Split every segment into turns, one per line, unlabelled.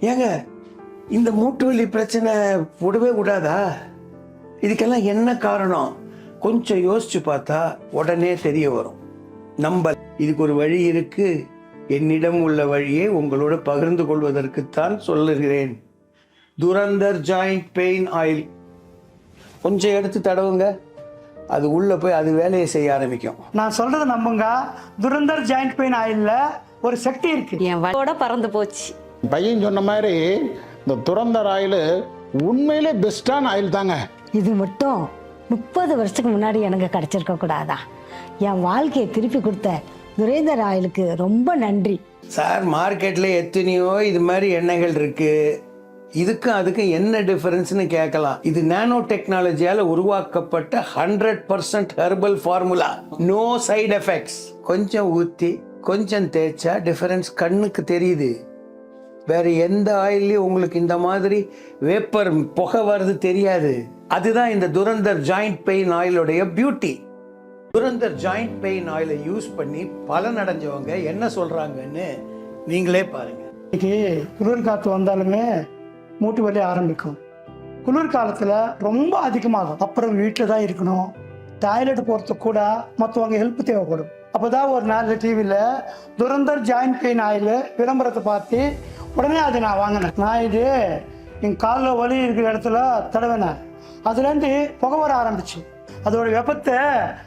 ஏங்க இந்த மூட்டு வலி பிரச்சனை விடவே விடாதா? இதுக்கெல்லாம் என்ன காரணம்? கொஞ்சம் யோசிச்சு பார்த்தா உடனே தெரிய வரும். நம்ப இதுக்கு ஒரு வழி இருக்கு. என்னிடம் உள்ள வழியை உங்களோட பகிர்ந்து கொள்வதற்குத்தான் சொல்லுகிறேன். Durandhar joint pain oil. கொஞ்சம் எடுத்து தடவுங்க. அது உள்ள போய் அது வேலையை செய்ய ஆரம்பிக்கும்.
நான் சொல்றத நம்புங்க. துரந்தர் ஜாயிண்ட் பெயின் ஆயில்ல ஒரு சக்தி இருக்கு.
என் வழியோட பறந்து போச்சு.
பையன் சொன்ன மாதிரி இந்த துரந்தர் ஆயில் உண்மையிலே பெஸ்டான ஆயில் தாங்க.
இது மட்டும் முப்பது வருஷத்துக்கு முன்னாடி எனக்கு கிடைச்சிருக்க கூடாதா? என் வாழ்க்கையை திருப்பி கொடுத்த துரேந்தர் ஆயிலுக்கு ரொம்ப நன்றி.
சார் மார்க்கெட்ல எத்தனையோ இது மாதிரி எண்ணெய்கள் இருக்கு. இதுக்கும் அதுக்கும் என்ன டிஃபரன்ஸ்னு கேட்கலாம். இது நானோ டெக்னாலஜியால உருவாக்கப்பட்ட hundred percent herbal formula no side effects கொஞ்சம் ஊத்தி கொஞ்சம் தேய்ச்சா டிஃபரன்ஸ் கண்ணுக்கு தெரியுது. வேறு எந்த ஆயிலையும் உங்களுக்கு இந்த மாதிரி வேப்பர் புகை வர்றது தெரியாது. அதுதான் இந்த துரந்தர் ஜாயிண்ட் பெயின் ஆயிலுடைய பியூட்டி துரந்தர் ஜாயிண்ட் பெயின் ஆயிலை யூஸ் பண்ணி பலன் அடைஞ்சவங்க என்ன சொல்கிறாங்கன்னு நீங்களே பாருங்க.
இன்னைக்கு குளிர் காற்று வந்தாலுமே மூட்டு வலி ஆரம்பிக்கும். குளிர் காலத்தில் ரொம்ப அதிகமாகும். அப்புறம் வீட்டில் தான் இருக்கணும். டாய்லெட் போகிறதுக்கு கூட மற்றவங்க ஹெல்ப் தேவைப்படும். அப்போதான் ஒரு நாள் டிவியில் துரந்தர் ஜாயிண்ட் பெயின் ஆயில் விளம்பரத்தை பார்த்து உடனே அதை நான் வாங்கினேன். நான் இது என் காலில் வலி இருக்கிற இடத்துல தடவினேன். அதுலேருந்து புகை வர ஆரம்பிச்சு. அதோட வெப்பத்தை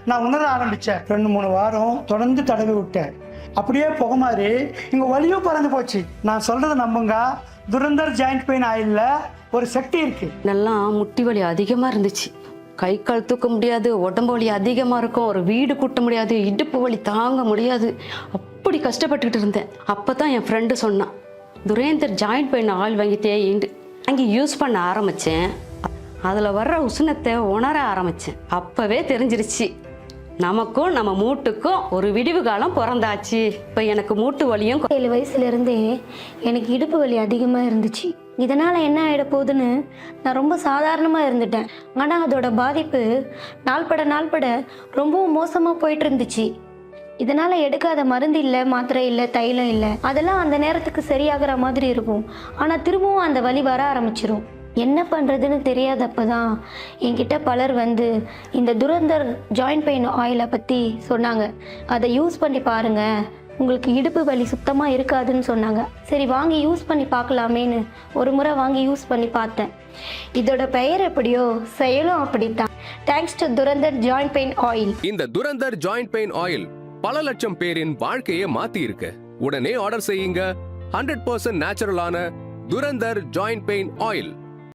நான் உணர ஆரம்பித்தேன் ரெண்டு மூணு வாரம் தொடர்ந்து தடவி விட்டேன். அப்படியே புகை மாதிரி இங்கே வலியும் பறந்து போச்சு. நான் சொல்கிறத நம்புங்க. துரந்தர் ஜாயிண்ட் பெயின் ஆயில்ல ஒரு சக்தி இருக்குது
நல்லா முட்டி வலி அதிகமாக இருந்துச்சு. கை கால் தூக்க முடியாது உடம்பு வலி அதிகமாக இருக்கும் ஒரு வீடு கூட்ட முடியாது இடுப்பு வலி தாங்க முடியாது. அப்படி கஷ்டப்பட்டுக்கிட்டு இருந்தேன். அப்போ தான் என் ஃப்ரெண்டு சொன்னான் துரேந்தர் ஜாயிண்ட் பெயின் ஆயில் வாங்கிட்டே இண்டு. அங்கே யூஸ் பண்ண ஆரம்பித்தேன் அதில் வர்ற உஷ்ணத்தை உணர ஆரம்பித்தேன் அப்போவே தெரிஞ்சிருச்சு. நமக்கும் நம்ம மூட்டுக்கும் ஒரு விடிவு காலம் பிறந்தாச்சு. இப்போ எனக்கு மூட்டு வலியும்
ஏழு வயசுலேருந்தே எனக்கு இடுப்பு வலி அதிகமாக இருந்துச்சு. இதனால் என்ன ஆகிட போகுதுன்னு நான் ரொம்ப சாதாரணமாக இருந்துட்டேன். ஆனால் அதோட பாதிப்பு நாள்பட நாள்பட ரொம்பவும் மோசமாக போயிட்டு இருந்துச்சு. இதனால் எடுக்காத மருந்து இல்லை மாத்திரை இல்லை தைலம் இல்லை. அதெல்லாம் அந்த நேரத்துக்கு சரியாகிற மாதிரி இருக்கும். ஆனால் திரும்பவும் அந்த வலி வர ஆரம்பிச்சிரும். என்ன பண்ணுறதுன்னு தெரியாதப்ப தான் என்கிட்ட பலர் வந்து இந்த துரந்தர் ஜாயிண்ட் பெயின் ஆயிலை பற்றி சொன்னாங்க. அதை யூஸ் பண்ணி பாருங்கள் உங்களுக்கு இடுப்பு வலி சுத்தமாக இருக்காதுன்னு சொன்னாங்க. சரி வாங்கி யூஸ் பண்ணி பார்க்கலாமேன்னு ஒரு முறை வாங்கி யூஸ் பண்ணி பார்த்தேன். இதோட பெயர் எப்படியோ செயலும் அப்படித்தான். Thanks to Durandhar joint pain oil.
இந்த துரந்தர் ஜாயிண்ட் பெயின் ஆயில் பல லட்சம் பேரின் வாழ்க்கையை மாத்தி இருக்கு உடனே ஆர்டர் செய்யுங்க. ஹண்ட்ரட் பர்சன்ட் நேச்சுரலான துரந்தர் ஜாயிண்ட் பெயின் ஆயில்